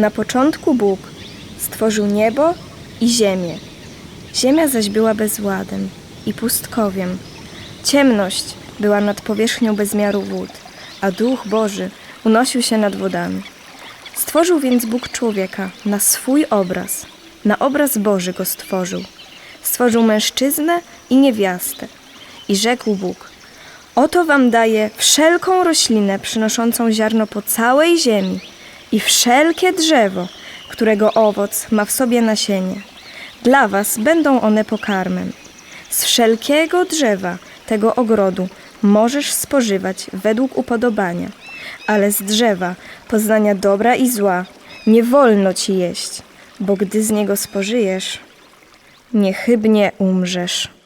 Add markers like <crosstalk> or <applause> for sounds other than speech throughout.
Na początku Bóg stworzył niebo i ziemię. Ziemia zaś była bezładem i pustkowiem. Ciemność była nad powierzchnią bezmiaru wód, a Duch Boży unosił się nad wodami. Stworzył więc Bóg człowieka na swój obraz. Na obraz Boży go stworzył. Stworzył mężczyznę i niewiastę. I rzekł Bóg: Oto wam daję wszelką roślinę przynoszącą ziarno po całej ziemi i wszelkie drzewo, którego owoc ma w sobie nasienie. Dla was będą one pokarmem. Z wszelkiego drzewa tego ogrodu możesz spożywać według upodobania, ale z drzewa poznania dobra i zła nie wolno ci jeść, bo gdy z niego spożyjesz, niechybnie umrzesz.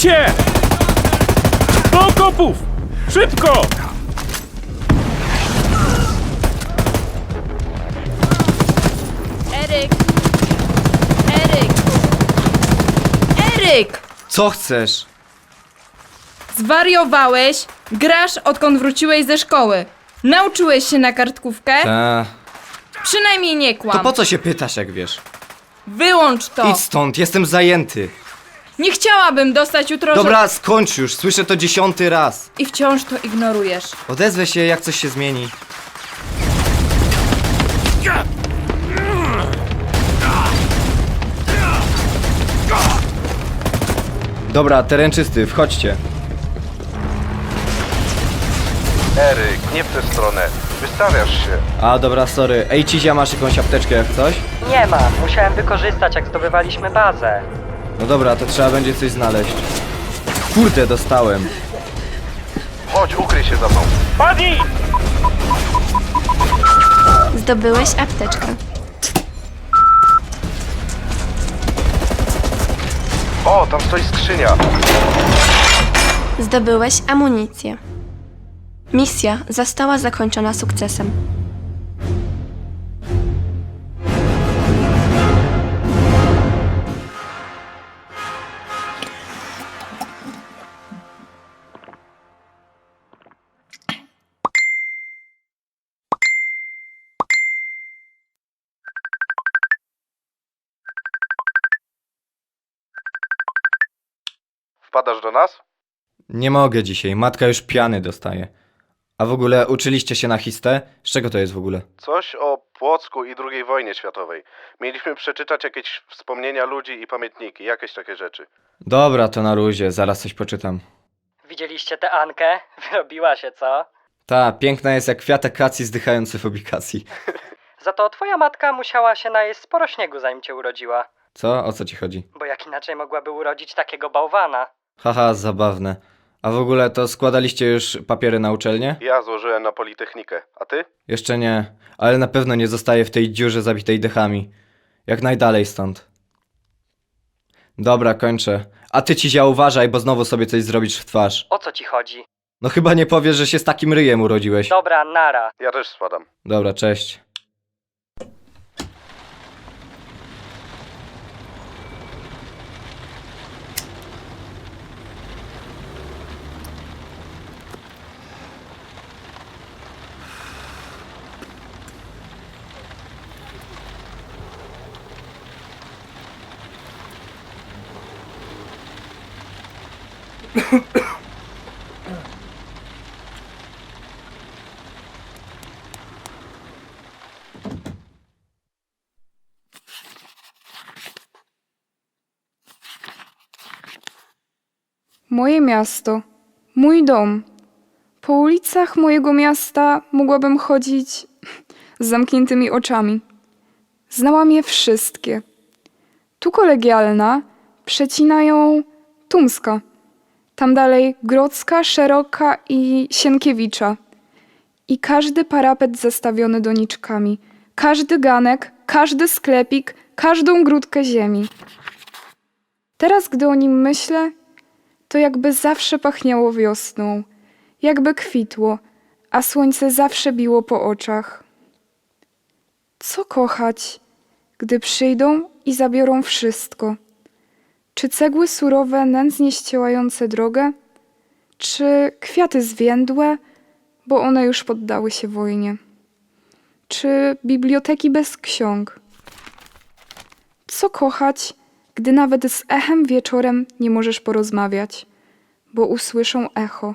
Się! Do okopów! Szybko! Eryk! Eryk! Eryk! Co chcesz? Zwariowałeś? Grasz odkąd wróciłeś ze szkoły. Nauczyłeś się na kartkówkę? Ta. Przynajmniej nie kłam. To po co się pytasz, jak wiesz? Wyłącz to! Idź stąd, jestem zajęty. Nie chciałabym dostać jutro Dobra, skończ już, słyszę to dziesiąty raz. I wciąż to ignorujesz. Odezwę się, jak coś się zmieni. Dobra, teren czysty, wchodźcie. Eryk, nie w tę stronę. Wystawiasz się. A, dobra, sorry. Ej, Cizia, masz jakąś apteczkę jak coś? Nie ma, musiałem wykorzystać jak zdobywaliśmy bazę. No dobra, to trzeba będzie coś znaleźć. Kurde, dostałem. Chodź, ukryj się za mną. Padnij! Zdobyłeś apteczkę. O, tam stoi skrzynia. Zdobyłeś amunicję. Misja została zakończona sukcesem. Nas? Nie mogę dzisiaj, matka już piany dostaje. A w ogóle uczyliście się na histę? Z czego to jest w ogóle? Coś o Płocku i II wojnie światowej. Mieliśmy przeczytać jakieś wspomnienia ludzi i pamiętniki, jakieś takie rzeczy. Dobra, to na luzie, zaraz coś poczytam. Widzieliście tę Ankę? <laughs> Wyrobiła się, co? Ta, piękna jest jak kwiat akacji zdychający w ubikacji. <laughs> Za to twoja matka musiała się najeść sporo śniegu zanim cię urodziła. Co? O co ci chodzi? Bo jak inaczej mogłaby urodzić takiego bałwana? Haha, zabawne. A w ogóle to składaliście już papiery na uczelnię? Ja złożyłem na Politechnikę. A ty? Jeszcze nie, ale na pewno nie zostaję w tej dziurze zabitej dechami. Jak najdalej stąd. Dobra, kończę. A ty ci uważaj, bo znowu sobie coś zrobisz w twarz. O co ci chodzi? No chyba nie powiesz, że się z takim ryjem urodziłeś. Dobra, nara. Ja też spadam. Dobra, cześć. Moje miasto, mój dom. Po ulicach mojego miasta mogłabym chodzić z zamkniętymi oczami. Znałam je wszystkie. Tu kolegialna przecinają Tumska. Tam dalej Grodzka, Szeroka i Sienkiewicza. I każdy parapet zastawiony doniczkami, każdy ganek, każdy sklepik, każdą grudkę ziemi. Teraz, gdy o nim myślę, to jakby zawsze pachniało wiosną, jakby kwitło, a słońce zawsze biło po oczach. Co kochać, gdy przyjdą i zabiorą wszystko? Czy cegły surowe nędznie ściełające drogę? Czy kwiaty zwiędłe, bo one już poddały się wojnie? Czy biblioteki bez ksiąg? Co kochać, gdy nawet z echem wieczorem nie możesz porozmawiać, bo usłyszą echo,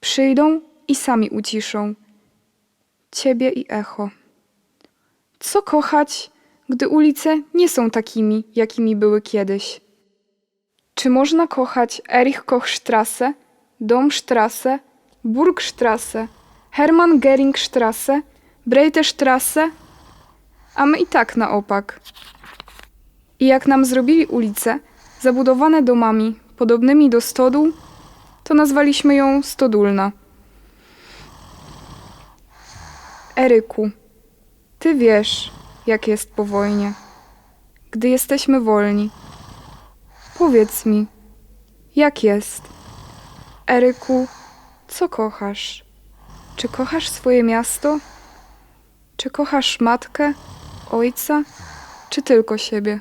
przyjdą i sami uciszą ciebie i echo. Co kochać, gdy ulice nie są takimi, jakimi były kiedyś? Czy można kochać Erich Kochstrasse, Domstrasse, Burgstrasse, Hermann Geringstrasse, Breitestrasse? A my i tak na opak. I jak nam zrobili ulice, zabudowane domami podobnymi do stodół, to nazwaliśmy ją Stodulna. Eryku, ty wiesz, jak jest po wojnie, gdy jesteśmy wolni. Powiedz mi, jak jest? Eryku, co kochasz? Czy kochasz swoje miasto? Czy kochasz matkę, ojca, czy tylko siebie?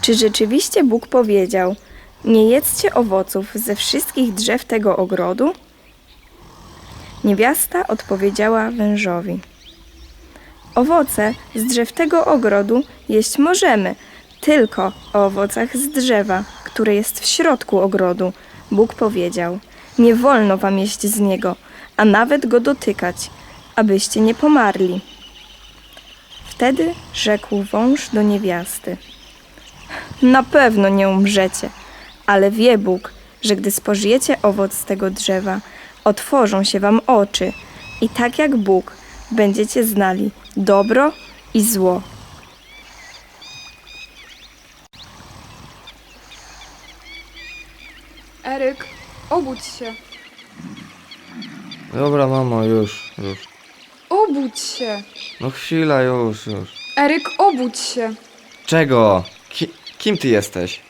Czy rzeczywiście Bóg powiedział: Nie jedzcie owoców ze wszystkich drzew tego ogrodu? Niewiasta odpowiedziała wężowi: Owoce z drzew tego ogrodu jeść możemy, tylko o owocach z drzewa, które jest w środku ogrodu. Bóg powiedział: Nie wolno wam jeść z niego, a nawet go dotykać, abyście nie pomarli. Wtedy rzekł wąż do niewiasty: Na pewno nie umrzecie, ale wie Bóg, że gdy spożyjecie owoc z tego drzewa, otworzą się wam oczy i tak jak Bóg będziecie znali dobro i zło. Eryk, obudź się. Dobra, mamo, już, już. Obudź się. No chwila, już, już. Eryk, obudź się. Czego? Ki kim ty jesteś?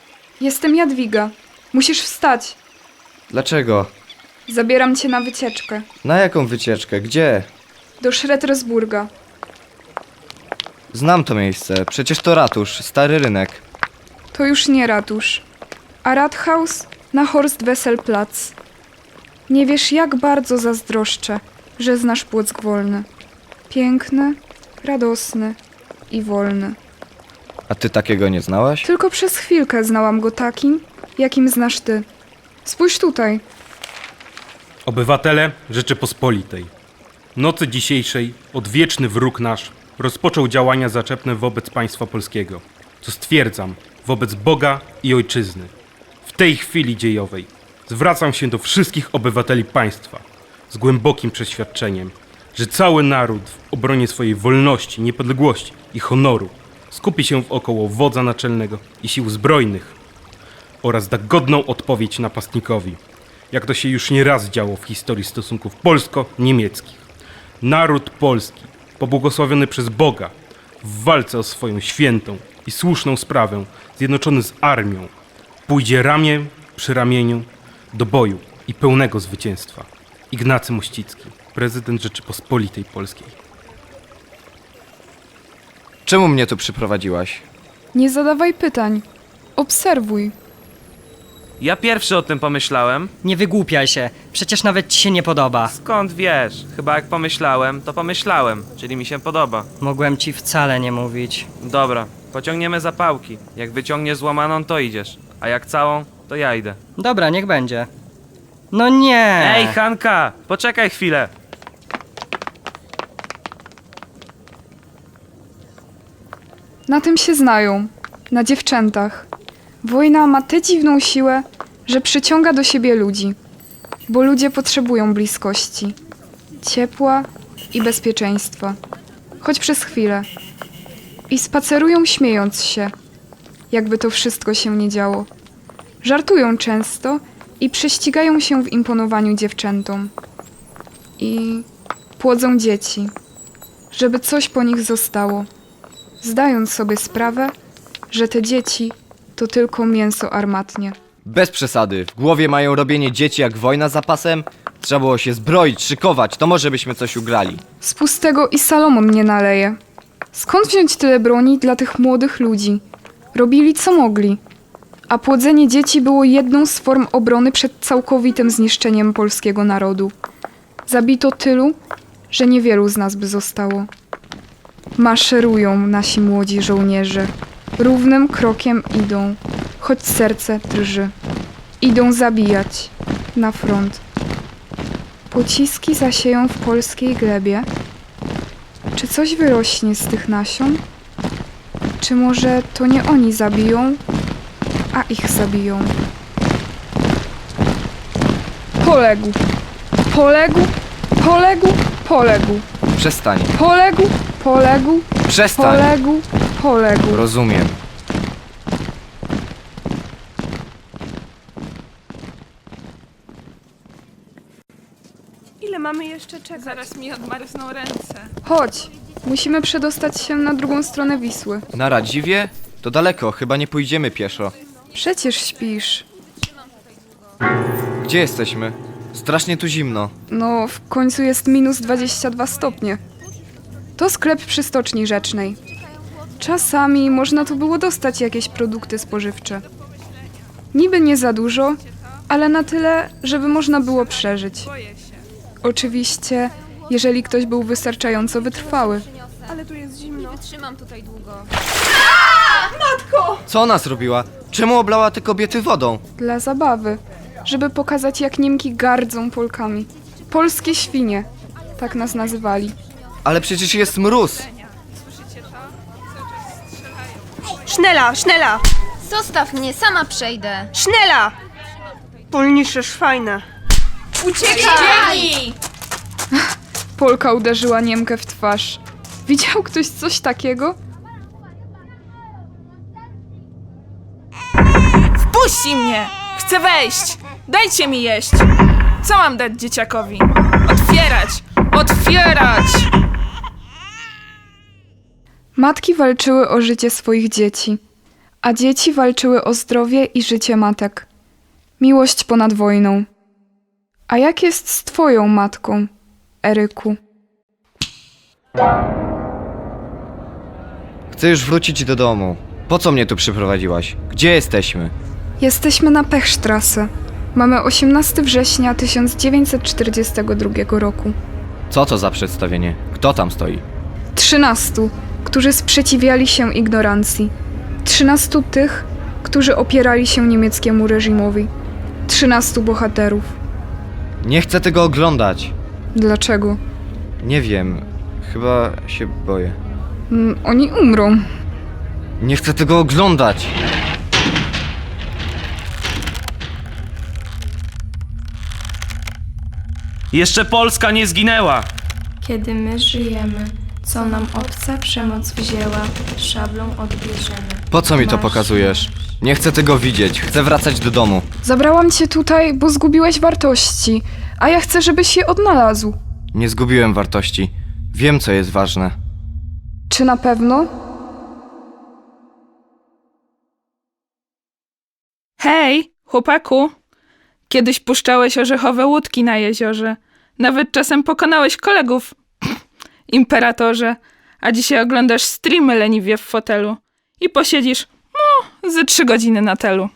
Jestem Jadwiga. Musisz wstać. Dlaczego? Zabieram cię na wycieczkę. Na jaką wycieczkę? Gdzie? Do Szretresburga. Znam to miejsce. Przecież to ratusz, stary rynek. To już nie ratusz, a Rathaus na Horst Wesselplatz. Nie wiesz, jak bardzo zazdroszczę, że znasz Płock wolny. Piękny, radosny i wolny. A ty takiego nie znałaś? Tylko przez chwilkę znałam go takim, jakim znasz ty. Spójrz tutaj. Obywatele Rzeczypospolitej. Nocy dzisiejszej odwieczny wróg nasz rozpoczął działania zaczepne wobec państwa polskiego, co stwierdzam wobec Boga i Ojczyzny. W tej chwili dziejowej zwracam się do wszystkich obywateli państwa z głębokim przeświadczeniem, że cały naród w obronie swojej wolności, niepodległości i honoru skupi się wokoło wodza naczelnego i sił zbrojnych oraz da godną odpowiedź napastnikowi, jak to się już nie raz działo w historii stosunków polsko-niemieckich. Naród polski, pobłogosławiony przez Boga, w walce o swoją świętą i słuszną sprawę, zjednoczony z armią, pójdzie ramię przy ramieniu do boju i pełnego zwycięstwa. Ignacy Mościcki, prezydent Rzeczypospolitej Polskiej. Czemu mnie tu przyprowadziłaś? Nie zadawaj pytań. Obserwuj. Ja pierwszy o tym pomyślałem. Nie wygłupiaj się, przecież nawet ci się nie podoba. Skąd wiesz? Chyba jak pomyślałem, to pomyślałem, czyli mi się podoba. Mogłem ci wcale nie mówić. Dobra, pociągniemy zapałki. Jak wyciągniesz złamaną, to idziesz. A jak całą, to ja idę. Dobra, niech będzie. No nie! Ej, Hanka! Poczekaj chwilę! Na tym się znają. Na dziewczętach. Wojna ma tę dziwną siłę, że przyciąga do siebie ludzi. Bo ludzie potrzebują bliskości. Ciepła i bezpieczeństwa, choć przez chwilę. I spacerują śmiejąc się, jakby to wszystko się nie działo. Żartują często i prześcigają się w imponowaniu dziewczętom. I płodzą dzieci, żeby coś po nich zostało, zdając sobie sprawę, że te dzieci to tylko mięso armatnie. Bez przesady. W głowie mają robienie dzieci jak wojna za pasem. Trzeba było się zbroić, szykować, to może byśmy coś ugrali. Z pustego i Salomon nie naleje. Skąd wziąć tyle broni dla tych młodych ludzi? Robili co mogli. A płodzenie dzieci było jedną z form obrony przed całkowitym zniszczeniem polskiego narodu. Zabito tylu, że niewielu z nas by zostało. Maszerują nasi młodzi żołnierze. Równym krokiem idą, choć serce drży. Idą zabijać na front. Pociski zasieją w polskiej glebie. Czy coś wyrośnie z tych nasion? Czy może to nie oni zabiją, a ich zabiją? Poległ, poległ, poległ, poległ, Przestań. poległ, poległ, Przestań. poległ, poległ. Rozumiem. Ile mamy jeszcze czekać? Zaraz mi odmarzną ręce. Chodź, musimy przedostać się na drugą stronę Wisły. Na Radziwie? To daleko, chyba nie pójdziemy pieszo. Przecież śpisz. Gdzie jesteśmy? Strasznie tu zimno. No, w końcu jest minus 22 stopnie. To sklep przy stoczni rzecznej. Czasami można tu było dostać jakieś produkty spożywcze. Niby nie za dużo, ale na tyle, żeby można było przeżyć. Oczywiście, jeżeli ktoś był wystarczająco wytrwały. Ale tu jest zimno. Wytrzymam tutaj długo. Co ona zrobiła? Czemu oblała te kobiety wodą? Dla zabawy, żeby pokazać, jak Niemki gardzą Polkami. Polskie świnie, tak nas nazywali. Ale przecież jest mróz. Sznela, sznela, Zostaw mnie, sama przejdę. sznela! Polnicze szwajne. Uciekaj! Polka uderzyła Niemkę w twarz. Widział ktoś coś takiego? Puści mnie! Chcę wejść! Dajcie mi jeść! Co mam dać dzieciakowi? Otwierać! Otwierać! Matki walczyły o życie swoich dzieci, a dzieci walczyły o zdrowie i życie matek. Miłość ponad wojną. A jak jest z twoją matką, Eryku? Chcę już wrócić do domu. Po co mnie tu przyprowadziłaś? Gdzie jesteśmy? Jesteśmy na Pechstrasse. Mamy 18 września 1942 roku. Co to za przedstawienie? Kto tam stoi? Trzynastu, którzy sprzeciwiali się ignorancji. Trzynastu tych, którzy opierali się niemieckiemu reżimowi. Trzynastu bohaterów. Nie chcę tego oglądać. Dlaczego? Nie wiem. Chyba się boję. Mm, oni umrą. Nie chcę tego oglądać. Jeszcze Polska nie zginęła! Kiedy my żyjemy, co nam obca przemoc wzięła, szablą odbierzemy. Po co mi to Masz- pokazujesz? Nie chcę tego widzieć. Chcę wracać do domu. Zabrałam cię tutaj, bo zgubiłeś wartości, a ja chcę, żebyś je odnalazł. Nie zgubiłem wartości. Wiem, co jest ważne. Czy na pewno? Hej, chłopaku! Kiedyś puszczałeś orzechowe łódki na jeziorze. Nawet czasem pokonałeś kolegów. Imperatorze. A dzisiaj oglądasz streamy leniwie w fotelu. I posiedzisz, no, ze trzy godziny na telu.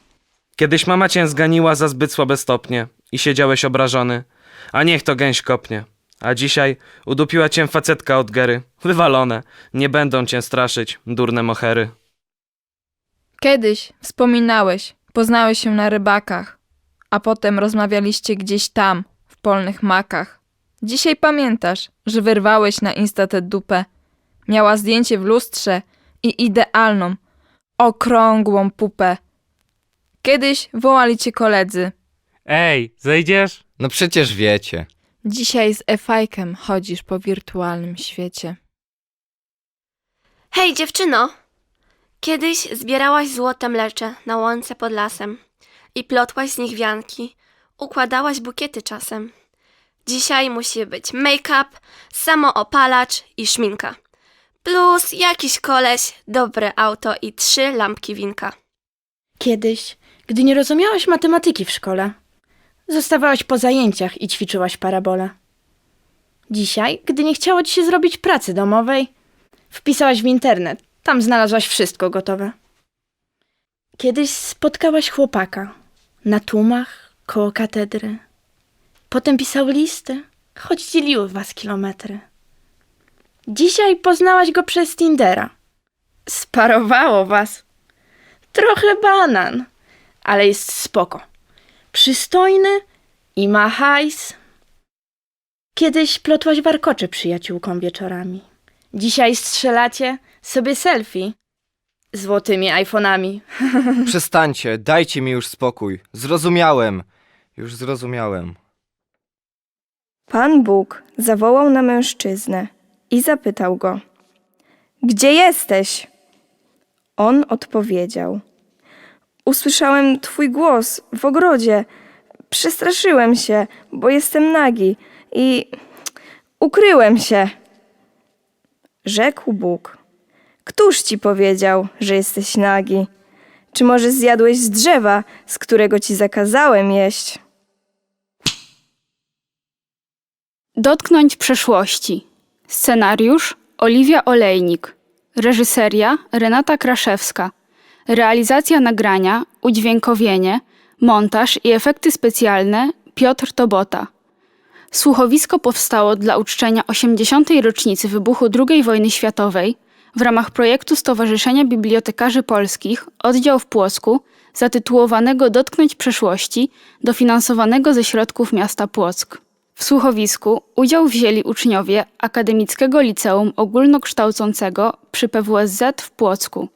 Kiedyś mama cię zganiła za zbyt słabe stopnie i siedziałeś obrażony. A niech to gęś kopnie. A dzisiaj udupiła cię facetka od gery. Wywalone. Nie będą cię straszyć, durne mohery. Kiedyś wspominałeś, poznałeś się na rybakach, a potem rozmawialiście gdzieś tam, w polnych makach. Dzisiaj pamiętasz, że wyrwałeś na Insta tę dupę. Miała zdjęcie w lustrze i idealną, okrągłą pupę. Kiedyś wołali cię koledzy. Ej, zejdziesz? No przecież wiecie. Dzisiaj z e-fajkiem chodzisz po wirtualnym świecie. Hej, dziewczyno! Kiedyś zbierałaś złote mlecze na łące pod lasem i plotłaś z nich wianki, układałaś bukiety czasem. Dzisiaj musi być make-up, samoopalacz i szminka. Plus jakiś koleś, dobre auto i trzy lampki winka. Kiedyś, gdy nie rozumiałaś matematyki w szkole, zostawałaś po zajęciach i ćwiczyłaś parabolę. Dzisiaj, gdy nie chciało ci się zrobić pracy domowej, wpisałaś w internet, tam znalazłaś wszystko gotowe. Kiedyś spotkałaś chłopaka na tłumach koło katedry. Potem pisał listy, choć dzieliły was kilometry. Dzisiaj poznałaś go przez Tindera. Sparowało was. Trochę banan, ale jest spoko. Przystojny i ma hajs. Kiedyś plotłaś warkocze przyjaciółkom wieczorami. Dzisiaj strzelacie sobie selfie złotymi iPhone'ami. <laughs> Przestańcie, dajcie mi już spokój. Zrozumiałem. Już zrozumiałem. Pan Bóg zawołał na mężczyznę i zapytał go: Gdzie jesteś? On odpowiedział: Usłyszałem twój głos w ogrodzie. Przestraszyłem się, bo jestem nagi i ukryłem się. Rzekł Bóg: Któż ci powiedział, że jesteś nagi? Czy może zjadłeś z drzewa, z którego ci zakazałem jeść? Dotknąć przeszłości. Scenariusz Oliwia Olejnik. Reżyseria Renata Kraszewska. Realizacja nagrania, udźwiękowienie, montaż i efekty specjalne Piotr Tobota. Słuchowisko powstało dla uczczenia 80. rocznicy wybuchu II wojny światowej w ramach projektu Stowarzyszenia Bibliotekarzy Polskich Oddział w Płocku zatytułowanego Dotknąć przeszłości, dofinansowanego ze środków miasta Płock. W słuchowisku udział wzięli uczniowie Akademickiego Liceum Ogólnokształcącego przy PWSZ w Płocku.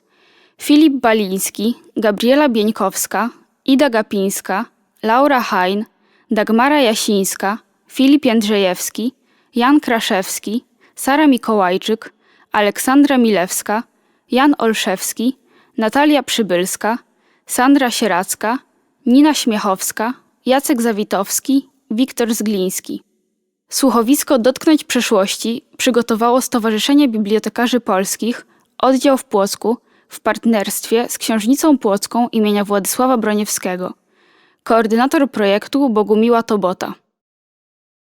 Filip Baliński, Gabriela Bieńkowska, Ida Gapińska, Laura Hain, Dagmara Jasińska, Filip Jędrzejewski, Jan Kraszewski, Sara Mikołajczyk, Aleksandra Milewska, Jan Olszewski, Natalia Przybylska, Sandra Sieracka, Nina Śmiechowska, Jacek Zawitowski, Wiktor Zgliński. Słuchowisko Dotknąć przeszłości przygotowało Stowarzyszenie Bibliotekarzy Polskich, oddział w Płocku, w partnerstwie z Książnicą Płocką imienia Władysława Broniewskiego. Koordynator projektu Bogumiła Tobota.